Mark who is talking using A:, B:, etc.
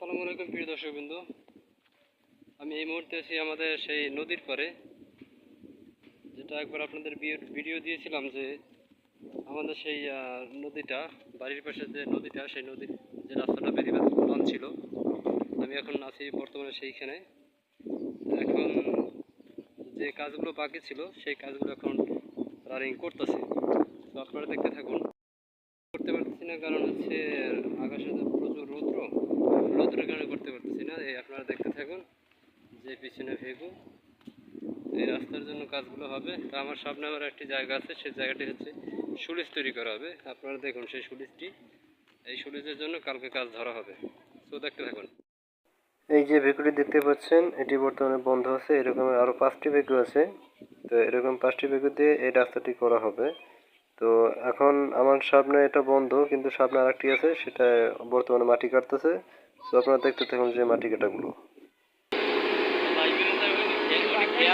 A: আসসালামু আলাইকুম, প্রিয় দর্শক বিন্দু আমি এই মুহূর্তে আছি আমাদের সেই নদীর পারে যেটা একবার আপনাদের ভিডিও দিয়েছিলাম যে আমাদের সেই নদীটা, বাড়ির পাশে যে নদীটা, সেই নদীর যে রাস্তাটা বেরিয়ে লঞ্চ ছিল, আমি এখন আছি বর্তমানে সেইখানে। এখন যে কাজগুলো বাকি ছিল, সেই কাজগুলো এখন রানিং করতেছে। তো আপনারা দেখতে থাকুন। করতে পারতেছি না, কারণ হচ্ছে আকাশে প্রচুর রৌদ্র রৌদ্রের কারণে করতে পারতেছি না এই আপনারা দেখতে থাকুন যে পিছনে ভেগু, এই রাস্তার জন্য কাজগুলো হবে। তা আমার সামনে আমার একটি জায়গা আছে, সেই জায়গাটি হচ্ছে সুলিশ তৈরি করা হবে। আপনারা দেখুন সেই সুলিশটি, এই সুলিশের জন্য কালকে কাজ ধরা হবে। তো দেখতে থাকুন। এই যে ভেকুটি দেখতে পাচ্ছেন, এটি বর্তমানে বন্ধ আছে। এরকম আরও পাঁচটি ভেকু আছে। তো এরকম পাঁচটি ভেকু দিয়ে এই রাস্তাটি করা হবে। তো এখন আমার সামনে এটা বন্ধ, কিন্তু সামনে আরেকটি আছে, সেটা বর্তমানে মাটি কাটতেছে। তো আপনারা দেখতে থাকুন যে মাটি কাটাগুলো।